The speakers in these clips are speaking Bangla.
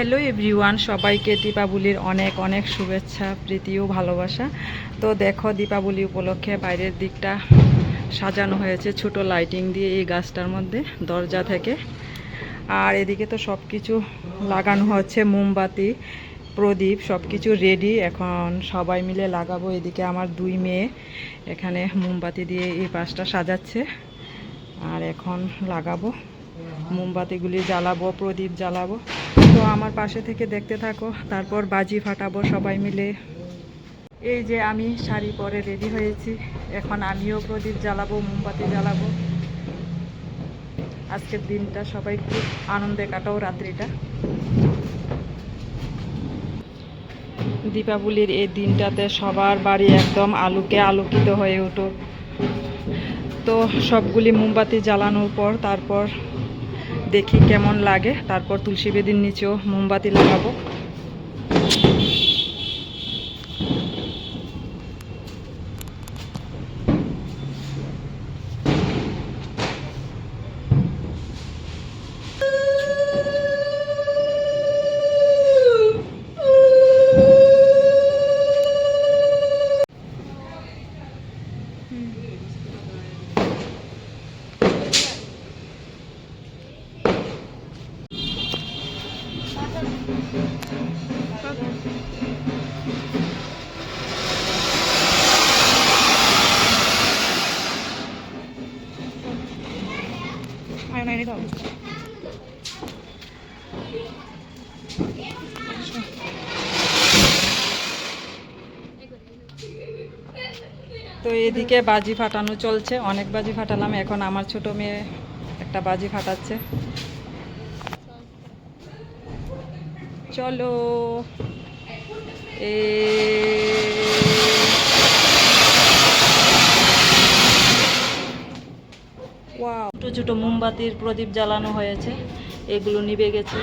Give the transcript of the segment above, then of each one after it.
হ্যালো এভরিওয়ান সবাইকে দীপাবলির অনেক অনেক শুভেচ্ছা, প্রীতি ও ভালোবাসা। তো দেখো, দীপাবলি উপলক্ষে বাইরের দিকটা সাজানো হয়েছে ছোট লাইটিং দিয়ে এই গাছটার মধ্যে, দরজা থেকে। আর এদিকে তো সব কিছু লাগানো হচ্ছে, মোমবাতি, প্রদীপ সব কিছু রেডি এখন সবাই মিলে লাগাবো এদিকে আমার দুই মেয়ে। এখানে মোমবাতি দিয়ে এই পাশটা সাজাচ্ছে। আর এখন লাগাবো, মোমবাতিগুলি জ্বালাবো, প্রদীপ জ্বালাবো। আমার পাশে থেকে দেখতে থাকো। তারপর বাজি ফাটাবো সবাই মিলে। এই যে আমি শাড়ি পরে রেডি হয়েছি। এখন আমিও প্রদীপ জ্বালাবো, মোমবাতি জ্বালাবো। আজকের দিনটা সবাই খুব আনন্দে কাটাও রাত্রিটা। দীপাবলির এই দিনটাতে সবার বাড়ি একদম আলোকে আলোকিত হয়ে উঠুক তো সবগুলি মোমবাতি জ্বালানোর পর তারপর দেখি কেমন লাগে। তারপর তুলসী বেদির নিচেও মোমবাতি লাগাবো। তো এদিকে বাজি ফাটানো চলছে, অনেক বাজি ফাটালাম, এখন আমার ছোট মেয়ে একটা বাজি ফাটাচ্ছে। চলো, এ ছোটো মোমবাতির প্রদীপ জ্বালানো হয়েছে, এগুলো নিবে গেছে।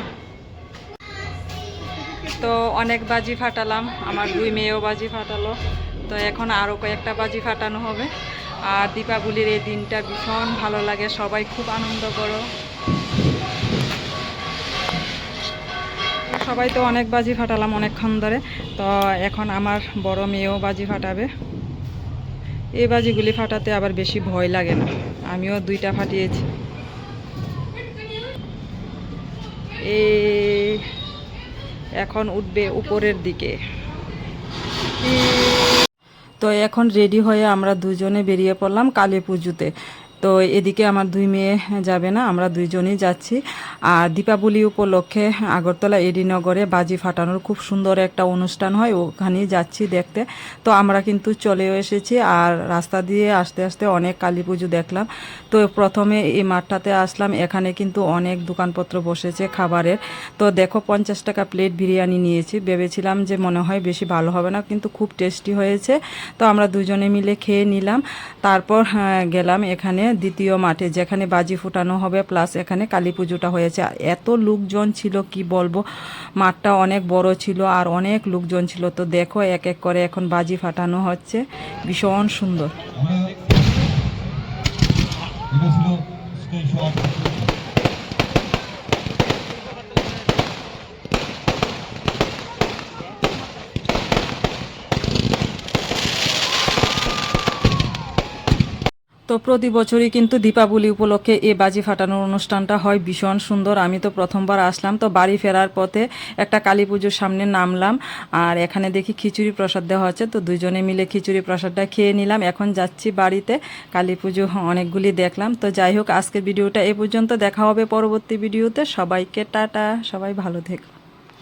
তো অনেক বাজি ফাটালাম, আমার দুই মেয়েও বাজি ফাটালো। তো এখন আরও কয়েকটা বাজি ফাটানো হবে। আর দীপাবলির এই দিনটা ভীষণ ভালো লাগে, সবাই খুব আনন্দ করো। সবাই তো অনেক বাজি ফাটালাম অনেকক্ষণ ধরে, তো এখন আমার বড় মেয়েও বাজি ফাটাবে। এই বাজিগুলি ফাটাতে আবার বেশি ভয় লাগে না। আমিও দুইটা ফাটিয়েছি। এ, এখন উঠবে উপরের দিকে। তো এখন রেডি হয়ে আমরা দুজনে বেরিয়ে পড়লাম কালী পুজোতে। তো এদিকে আমার দুই মেয়ে যাবে না আমরা দুইজনই যাচ্ছি। আর দীপাবলি উপলক্ষে আগরতলা এডিনগরে বাজি ফাটানোর খুব সুন্দর একটা অনুষ্ঠান হয় ওখানেই যাচ্ছি দেখতে। তো আমরা কিন্তু চলেও এসেছি আর রাস্তা দিয়ে আস্তে আস্তে অনেক কালী পুজো দেখলাম। তো প্রথমে এই মাঠটাতে আসলাম এখানে কিন্তু অনেক দোকানপত্র বসেছে খাবারের। তো দেখো পঞ্চাশ টাকা প্লেট বিরিয়ানি নিয়েছি ভেবেছিলাম যে মনে হয় বেশি ভালো হবে না কিন্তু খুব টেস্টি হয়েছে। তো আমরা দুজনে মিলে খেয়ে নিলাম তারপর হ্যাঁ, গেলাম এখানে দ্বিতীয় মাঠে যেখানে বাজি ফুটানো হবে, প্লাস এখানে কালী পুজোটা হয়েছে। এত লোকজন ছিল, কি বলব? মাঠটা অনেক বড় ছিল আর অনেক লোকজন ছিল। তো দেখো, এক এক করে এখন বাজি ফাটানো হচ্ছে। ভীষণ সুন্দর। তো প্রতি বছরই কিন্তু দীপাবলি উপলক্ষে এই বাজি ফাটানোর অনুষ্ঠানটা হয় ভীষণ সুন্দর। আমি তো প্রথমবার আসলাম, তো বাড়ি ফেরার পথে একটা কালী পুজোর সামনে নামলাম আর এখানে দেখি খিচুড়ি প্রসাদ দেওয়া হচ্ছে তো দুজনে মিলে খিচুড়ি প্রসাদটা খেয়ে নিলাম। এখন যাচ্ছি বাড়িতে, কালী পুজো অনেকগুলি দেখলাম। তো যাই হোক, আজকের ভিডিওটা এ পর্যন্ত দেখা হবে পরবর্তী ভিডিওতে। সবাইকে টাটা, সবাই ভালো থেকো।